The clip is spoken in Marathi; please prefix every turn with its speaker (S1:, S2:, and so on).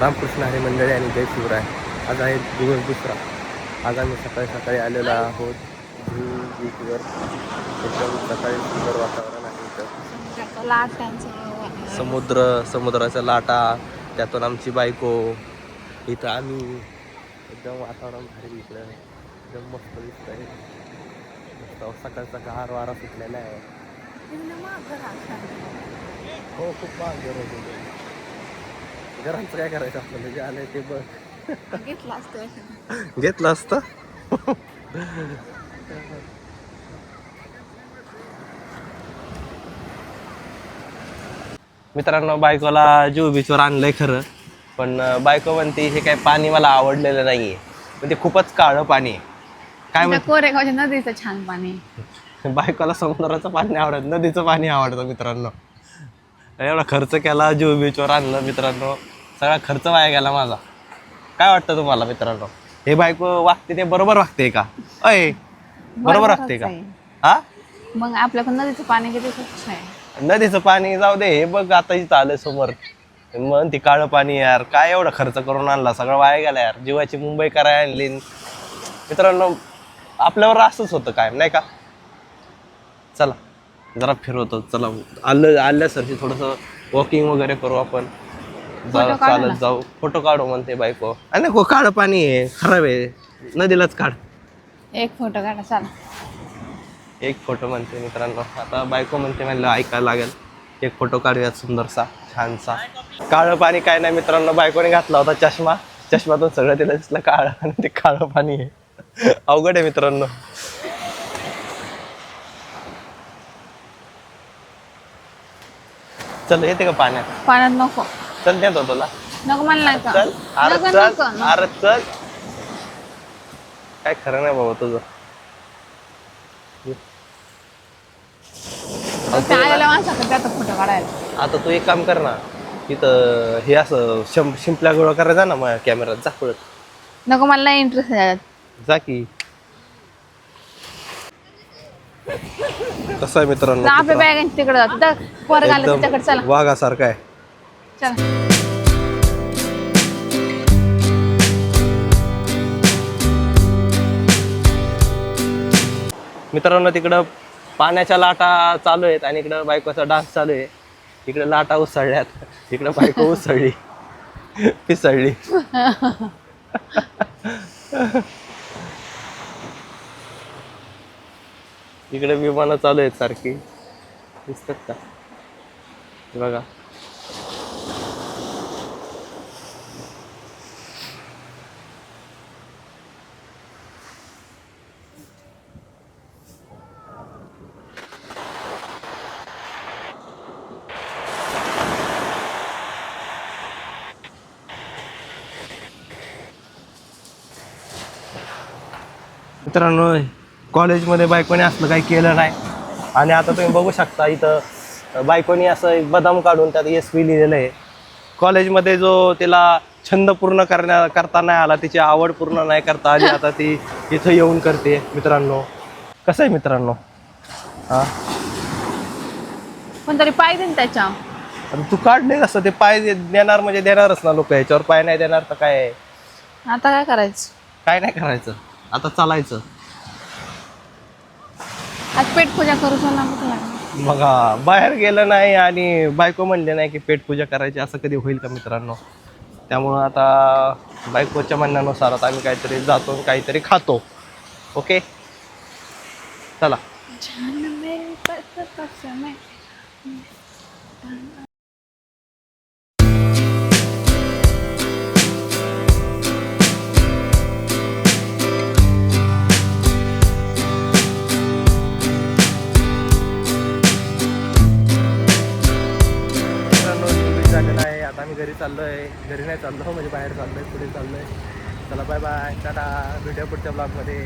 S1: रामकृष्ण हरी मंडळी आणि जय शिवराय. आज आहे दिवस दुसरा. आज आम्ही सकाळी सकाळी आलेलो आहोत झू बीचवर. एकदम सकाळी सुंदर वातावरण आहे इथं. समुद्र समुद्राच्या लाटा त्यातून आमची बायको. इथं आम्ही एकदम वातावरण भारी इकडं एकदम मस्त दिसत आहे मस्त सकाळचा गार वारा सुटलेला आहे. हो खूप महाग होते घरांचं काय करायचं आपल्याला? जे आलंय ते बघ.
S2: घेतला असतं
S1: घेतलं असतं? मित्रांनो बायकोला जीव बीचवर आणलंय खरं पण बायको म्हणते हे काय पाणी मला आवडलेलं नाहीये. ते खूपच काळं पाणी आहे. काय
S2: कोरेगावच्या नदीचं छान पाणी
S1: बायकोला समुद्राचं पाणी आवडत नदीचं पाणी आवडतं मित्रांनो. एवढा खर्च केला जीव बीचवर आणलं मित्रांनो. सगळा खर्च वाया गेला माझा. काय वाटतं तुम्हाला मित्रांनो? हे बायको वागते ते बरोबर वागते का? अय बरोबर वागते का. हा?
S2: मग आपल्याकडे नदीचं पाणी किती स्वच्छ आहे?
S1: नदीचं पाणी जाऊ दे हे बघ आता इथं आलं समोर. मग ते काळं पाणी यार काय एवढं खर्च करून आणला? सगळं वाया गेला यार. जीवाची मुंबई करायला आणली. मित्रांनो आपल्यावर असंच होतं काय नाही का? चला. जरा फिरवतो. चला आलं आल्यासारखी थोडंसं वॉकिंग वगैरे करू आपण. चालत. जाऊ. फोटो काढू म्हणते बायको. आणि नको काळं पाणी आहे. खराब आहे. नदीलाच काढ.
S2: एक फोटो काढा चला.
S1: एक फोटो म्हणते मित्रांनो. आता बायको म्हणते म्हणलं ऐकायला लागेल. एक फोटो काढूयात सुंदरसा छानसा. काळं पाणी काय नाही मित्रांनो. बायकोने घातला होता चष्मा. चष्मातून सगळं तिला दिसलं काळं आणि ते काळं पाणी आहे. अवघड आहे मित्रांनो. चल येते का पाण्यात?
S2: पाण्यात नको.
S1: चल नेतो तुला.
S2: नको मला नाही का?
S1: चल अरे
S2: नको
S1: चल
S2: नको.
S1: अरे चल. काय खरं नाही बाबा तुझं.
S2: माणसाकडे फोटो काढायला.
S1: आता तू एक काम कर ना इथं हे असं शिंपल्या गोळा करायचा ना मग कॅमेरात जा पळत
S2: नको मला नाही इंटरेस्ट आहे. त्याच्यात.
S1: जा की. कसं आहे मित्रांनो
S2: तर आपल्या बॅग तिकडे जातो पोरं आलं त्याच्याकडे चला.
S1: वाघासारखा आहे.
S2: चला.
S1: मित्रांनो तिकडं पाण्याच्या लाटा चालू आहेत आणि इकडं बायकोचा डान्स चालू आहे. इकडे लाटा उसळल्यात. इकडं बायको उसळली. पिसळली. इकडे विमानं चालू आहेत सारखी. दिसतात का? बघा. मित्रांनो कॉलेजमध्ये बायकोने असलं काही केलं नाही. आणि आता तुम्ही बघू शकता इथं बायकोनी असं एक बदाम काढून त्यात एस पी लिहिलेलं आहे. कॉलेजमध्ये जो तिला छंद पूर्ण करण्या करता नाही आला तिची आवड पूर्ण नाही करता आली आता ती इथं येऊन करते मित्रांनो. कसं आहे मित्रांनो? हां?
S2: पण तरी पाहिजे ना त्याच्या.
S1: तू काढले कसं ते पाय दे- देणार म्हणजे देणारच ना लोक ह्याच्यावर पाय नाही देणार तर काय आहे?
S2: आता काय करायचं?
S1: काय नाही करायचं. आता चालायचं.
S2: आज पेट पूजा करू.
S1: मग हा, बाहेर गेलं नाही आणि बायको म्हणले नाही की पेट पूजा करायची असं कधी होईल का मित्रांनो? त्यामुळं आता बायकोच्या म्हणण्यानुसार आता आम्ही काहीतरी जातो आणि काहीतरी खातो. ओके? चला. आम्ही घरी चाललो आहे घरी नाही चाललो म्हणजे बाहेर चाललो आहे पुढे चाललो आहे चला बाय बाय टाटा. भेटूया पुढच्या ब्लॉगमध्ये